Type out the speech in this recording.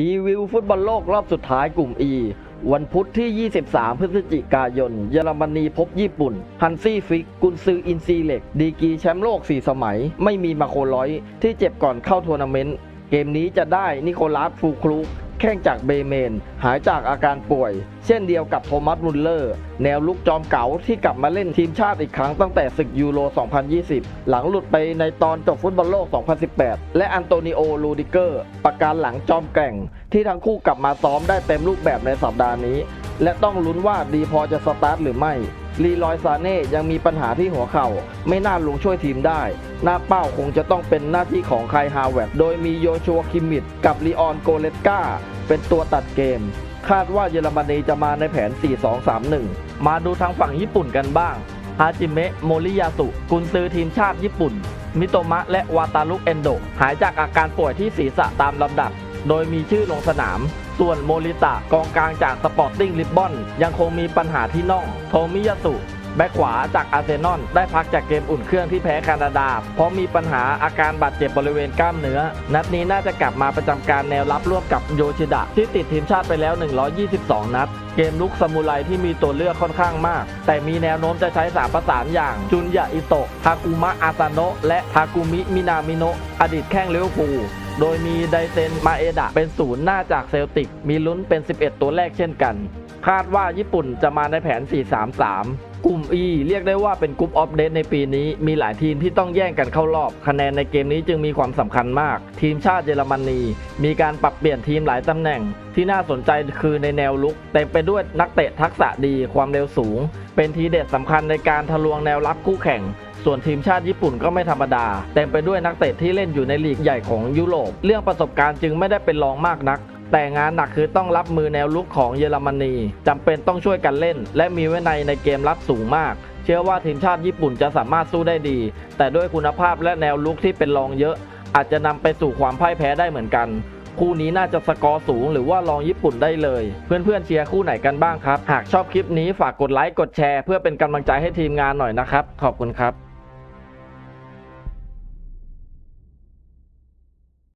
ทีวิวฟุตบอลโลกรอบสุดท้ายกลุ่ม E วันพุธที่ 23 พฤศจิกายน เยอรมนีพบญี่ปุ่น ฮันซี่ฟิก กุนซืออินซีเล็ก ดีกีแชมป์โลก 4 สมัย ไม่มีมาโคลอย ที่เจ็บก่อนเข้าทัวร์นาเมนต์ เกมนี้จะได้นิโคลัสฟูครุก แข้งจากเบเมน หายจากอาการป่วย เช่นเดียวกับโทมัสมุลเลอร์ แนวลุกจอมเก๋าที่กลับมาเล่นทีมชาติอีกครั้งตั้งแต่ศึกยูโร 2020 หลังหลุดไปในตอนจบฟุตบอลโลก 2018 และอันโตนิโอ ลูดิเกอร์ ประการหลังจอมแกร่ง ที่ทั้งคู่กลับมาซ้อมได้เต็มรูปแบบในสัปดาห์นี้ และต้องลุ้นว่าดีพอจะสตาร์ทหรือไม่ ลีลอยซาเน่ยังมีปัญหาที่หัวเข่า ไม่น่าลงช่วยทีมได้ หน้าเป้าคงจะต้องเป็นหน้าที่ของไคฮาวเวร์ดโดยมีโยชัวคิมมิดกับลีออนโกเลตกาเป็นตัวตัดเกม คาดว่าเยอรมนีจะมาในแผน 4-2-3-1 มาดูทางฝั่งญี่ปุ่นกันบ้างฮาจิเมะโมริยาสุกุนซือทีมชาติญี่ปุ่น มิโตมะและวาตารุเอนโด หายจากอาการป่วยที่ศีรษะตามลำดับ โดยมีชื่อลงสนาม ส่วนโมริตะกองกลางจากสปอร์ติ้งลิบบอนยังคงมีปัญหาที่น่อง โทมิยาสุแบ็คขวาจากอาร์เซนอลได้พักจากเกมอุ่นเครื่องที่แพ้แคนาดา เพราะมีปัญหาอาการบาดเจ็บบริเวณกล้ามเนื้อ นัดนี้น่าจะกลับมาประจำการแนวรับร่วมกับโยชิดะ ที่ติดทีมชาติไปแล้ว 122 นัด เกมลุกซามูไรที่มีตัวเลือกค่อนข้างมาก แต่มีแนวโน้มจะใช้สามประสานอย่าง จุนยาอิโตะทากุมะอาซาโนะและทากุมิมินามิโนะอดีตแข้งลิเวภู โดยมีไดเซนมาเอดะเป็นศูนย์หน้าจากเซลติก มีลุ้นเป็น 11 ตัวแรกเช่นกัน คาดว่าญี่ปุ่นจะมาในแผน 4-3-3 กลุ่ม E เรียกได้ว่าเป็นกลุ่มออฟเดตในปีนี้ มีหลายทีมที่ต้องแย่งกันเข้ารอบ คะแนนในเกมนี้จึงมีความสำคัญมาก ทีมชาติเยอรมนี มีการปรับเปลี่ยนทีมหลายตำแหน่ง ที่น่าสนใจคือในแนวลุกเต็มไปด้วยนักเตะทักษะดีความเร็วสูง เป็นทีเด็ดสำคัญในการทะลวงแนวรับคู่แข่งส่วนทีมชาติญี่ปุ่นก็ไม่ธรรมดา เต็มไปด้วยนักเตะที่เล่นอยู่ในลีกใหญ่ของยุโรป เรื่องประสบการณ์จึงไม่ได้เป็นรองมากนัก แต่งานหนักคือต้องรับมือแนวลุกของเยอรมนีจำเป็นต้องช่วยกันเล่น และมีวินัยในเกมรับสูงมาก เชื่อว่าทีมชาติญี่ปุ่นจะสามารถสู้ได้ดี แต่ด้วยคุณภาพและแนวลุกที่เป็นรองเยอะ อาจจะนำไปสู่ความพ่ายแพ้ได้เหมือนกันคู่นี้น่าจะสกอร์สูงหรือว่ารองญี่ปุ่นได้เลย เพื่อนๆเชียร์คู่ไหนกันบ้างครับ หากชอบคลิปนี้ฝากกดไลค์กดแชร์ เพื่อเป็นกำลังใจให้ทีมงานหน่อยนะครับ ขอบคุณครับ